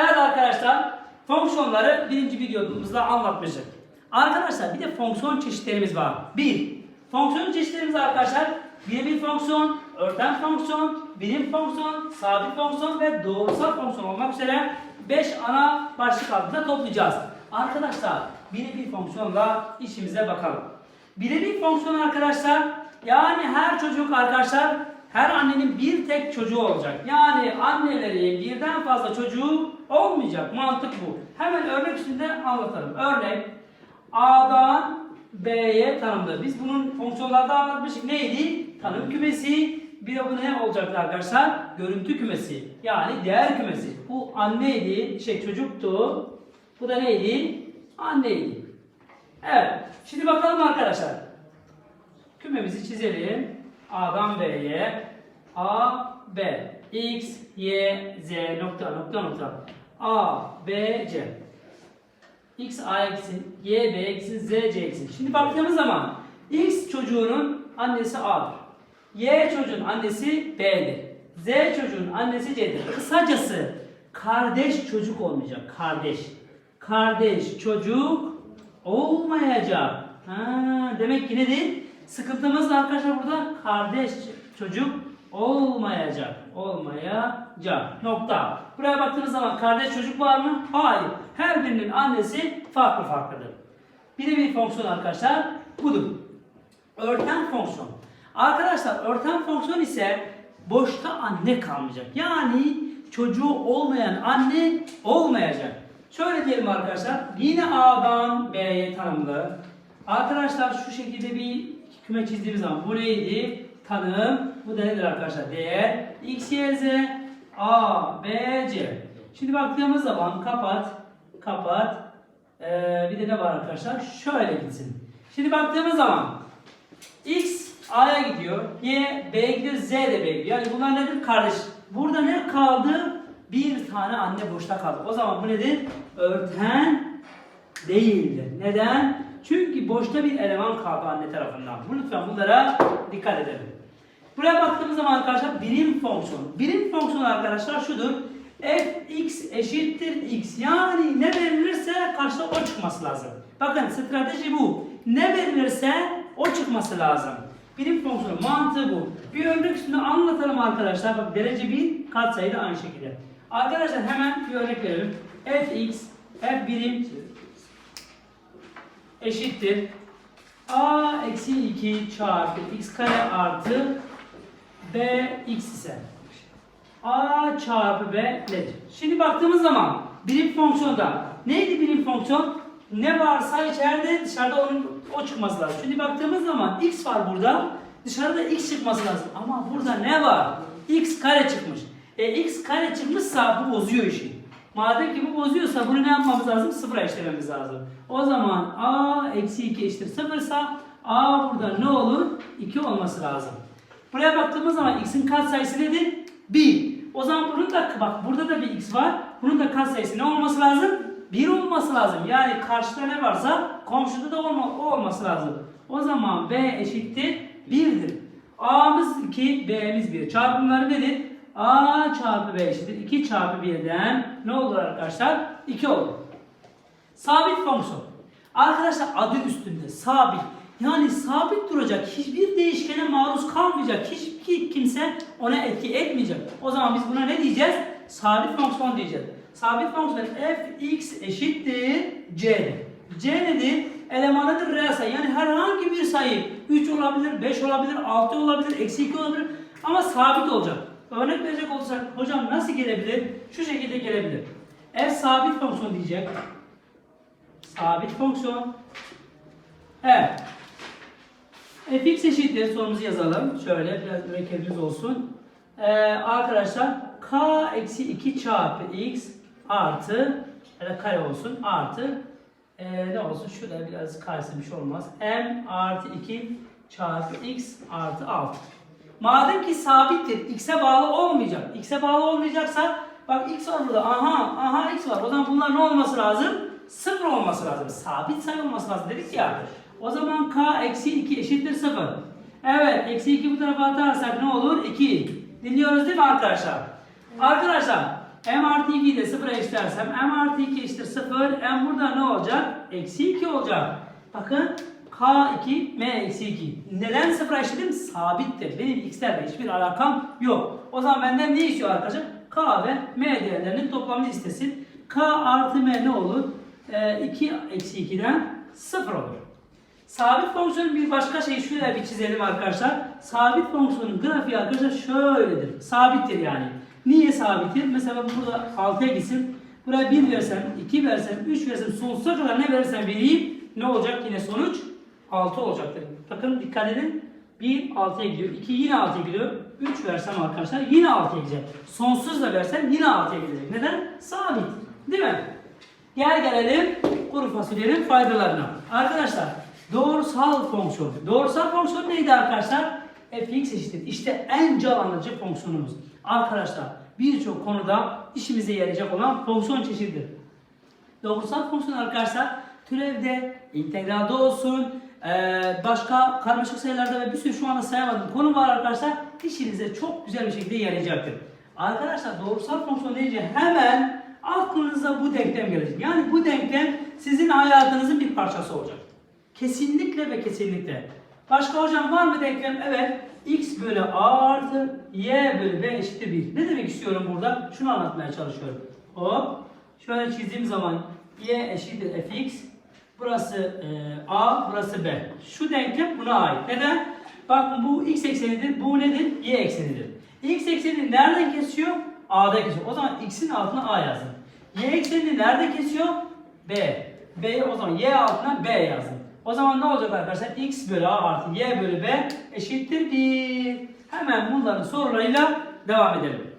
Evet arkadaşlar fonksiyonları birinci videomuzda anlatmıştık. Arkadaşlar bir de fonksiyon çeşitlerimiz var. Bir, fonksiyon çeşitlerimiz arkadaşlar birebir fonksiyon, örten fonksiyon, birim fonksiyon, sabit fonksiyon ve doğrusal fonksiyon olmak üzere 5 ana başlık altında toplayacağız. Arkadaşlar birebir fonksiyonla işimize bakalım. Birebir fonksiyon arkadaşlar yani her çocuk arkadaşlar her annenin bir tek çocuğu olacak. Yani annelerin birden fazla çocuğu olmayacak. Mantık bu. Hemen örnek üstünde anlatalım. Örnek A'dan B'ye tanımlı. Biz bunun fonksiyonlarda anlatmıştık. Neydi? Tanım kümesi. Bir de bu ne olacaktı arkadaşlar? Görüntü kümesi. Yani değer kümesi. Bu anneydi, şey çocuktu. Bu da neydi? Anneydi. Evet. Şimdi bakalım arkadaşlar. Kümemizi çizelim. A'dan B'ye. A, B. X, Y, Z nokta nokta nokta. A, B, C. X, A eksin, Y, B eksin, Z, C eksin. Şimdi baktığımız zaman X çocuğunun annesi A'dır. Y çocuğun annesi B'dir. Z çocuğun annesi C'dir. Kısacası kardeş çocuk olmayacak. Kardeş. Kardeş çocuk olmayacak. Ha, demek ki nedir? Sıkıntımız da arkadaşlar burada kardeş çocuk olmayacak. Olmayacak. Nokta. Buraya baktığınız zaman kardeş çocuk var mı? Hayır. Her birinin annesi farklı farklıdır. Bir de bir fonksiyon arkadaşlar budur. Örten fonksiyon. Arkadaşlar örten fonksiyon ise boşta anne kalmayacak. Yani çocuğu olmayan anne olmayacak. Şöyle diyelim arkadaşlar. Yine A'dan B'ye tanımlı. Arkadaşlar şu şekilde bir küme çizdiğimiz zaman bu neydi? Tanım. Bu da nedir arkadaşlar? Değer. X, Y, Z. A, B, C. Şimdi baktığımız zaman kapat. Kapat. Ee, bir de ne var arkadaşlar? Şöyle gitsin. Şimdi baktığımız zaman X A'ya gidiyor. Y B'ye gidiyor. Z de B'ye gidiyor. Yani bunlar nedir? Kardeş. Burada ne kaldı? Bir tane anne boşta kaldı. O zaman bu nedir? Örten değildir. Neden? Çünkü boşta bir eleman kaldı anne tarafından. Bu lütfen bunlara dikkat edelim. Buraya baktığımız zaman arkadaşlar birim fonksiyon. Birim fonksiyon arkadaşlar şudur. fx eşittir x. Yani ne verilirse karşıda o çıkması lazım. Bakın strateji bu. Ne verilirse o çıkması lazım. Birim fonksiyonu mantığı bu. Bir örnek üstünde anlatalım arkadaşlar. Bak derece 1 katsayı da aynı şekilde. Arkadaşlar hemen bir örnek verelim. fx f birim eşittir. a eksi 2 çarpı x kare artı b x ise a çarpı b nedir? Şimdi baktığımız zaman birim fonksiyonda neydi birim fonksiyon? Ne varsa içeride dışarıda onun o çıkması lazım. Şimdi baktığımız zaman x var burada. Dışarıda x çıkması lazım. Ama burada ne var? x kare çıkmış. E x kare çıkmışsa bu bozuyor işi. Madem ki bu bozuyorsa bunu ne yapmamız lazım? Sıfıra eşlememiz lazım. O zaman a eksi 2 eşittir sıfırsa a burada ne olur? 2 olması lazım. Buraya baktığımız zaman x'in katsayısı nedir? 1. O zaman bunun da bak burada da bir x var. Bunun da katsayısı ne olması lazım? 1 olması lazım. Yani karşıda ne varsa komşuda da olma, o olması lazım. O zaman b eşittir 1'dir. a'mız 2, b'miz 1. Çarpımları nedir? A çarpı b eşittir. 2 çarpı 1'den ne olur arkadaşlar? 2 olur. Sabit fonksiyon. Arkadaşlar adı üstünde sabit. Yani sabit duracak, hiçbir değişkene maruz kalmayacak, hiçbir kimse ona etki etmeyecek. O zaman biz buna ne diyeceğiz? Sabit fonksiyon diyeceğiz. Sabit fonksiyon fx eşittir c. c nedir? Elemanıdır reel sayı. Yani herhangi bir sayı 3 olabilir, 5 olabilir, 6 olabilir, eksi 2 olabilir ama sabit olacak. Örnek verecek olursak hocam nasıl gelebilir? Şu şekilde gelebilir. F sabit fonksiyon diyecek. Sabit fonksiyon. Evet. fx eşittir sorumuzu yazalım. Şöyle biraz mürekkebimiz olsun. Ee, arkadaşlar k eksi 2 çarpı x artı ya da kare olsun artı ee, ne olsun şurada biraz karesi bir şey olmaz. m artı 2 çarpı x artı 6. Madem ki sabittir, x'e bağlı olmayacak. X'e bağlı olmayacaksa bak x var burada. Aha, aha x var. O zaman bunlar ne olması lazım? Sıfır olması lazım. Sabit sayı olması lazım dedik ya. O zaman k eksi 2 eşittir 0. Evet, eksi 2 bu tarafa atarsak ne olur? 2. Dinliyoruz değil mi arkadaşlar? Arkadaşlar, m artı 2'yi de 0'a eşitlersem m artı 2 eşittir 0. m burada ne olacak? Eksi 2 olacak. Bakın k2 m eksi 2. Neden 0'a eşitledim? Sabittir. Benim x'lerle hiçbir alakam yok. O zaman benden ne istiyor arkadaşlar? k ve m değerlerinin toplamını istesin. k artı m ne olur? Ee, 2 eksi 2'den 0 olur. Sabit fonksiyonun bir başka şeyi şöyle bir çizelim arkadaşlar. Sabit fonksiyonun grafiği arkadaşlar şöyledir. Sabittir yani. Niye sabittir? Mesela burada 6'ya gitsin. Buraya 1 versem, 2 versem, 3 versem sonsuza kadar ne verirsem vereyim ne olacak yine sonuç? 6 olacaktır. Bakın dikkat edin. 1 6'ya gidiyor. 2 yine 6'ya gidiyor. 3 versem arkadaşlar yine 6'ya gidecek. Sonsuz da versem yine 6'ya gidecek. Neden? Sabit. Değil mi? Gel gelelim kuru fasulyenin faydalarına. Arkadaşlar doğrusal fonksiyon. Doğrusal fonksiyon neydi arkadaşlar? fx eşittir. İşte en can fonksiyonumuz. Arkadaşlar birçok konuda işimize yarayacak olan fonksiyon çeşididir. Doğrusal fonksiyon arkadaşlar türevde, integralde olsun, eee, başka karmaşık sayılarda ve bir sürü şu anda sayamadığım konu var arkadaşlar. İşinize çok güzel bir şekilde yarayacaktır. Arkadaşlar doğrusal fonksiyon deyince hemen aklınıza bu denklem gelecek. Yani bu denklem sizin hayatınızın bir parçası olacak. Kesinlikle ve kesinlikle. Başka hocam var mı denklem? Evet. x bölü a artı y bölü b eşittir 1. Ne demek istiyorum burada? Şunu anlatmaya çalışıyorum. Hop. Şöyle çizdiğim zaman y eşittir fx. Burası e, a, burası b. Şu denklem buna ait. Neden? Bakın bu x eksenidir, bu nedir? y eksenidir. x eksenini nereden kesiyor? a'da kesiyor. O zaman x'in altına a yazın. y eksenini nerede kesiyor? b. b o zaman y altına b yazın. O zaman ne olacak arkadaşlar? x bölü a artı y bölü b eşittir 1. Hemen bunların sorularıyla devam edelim.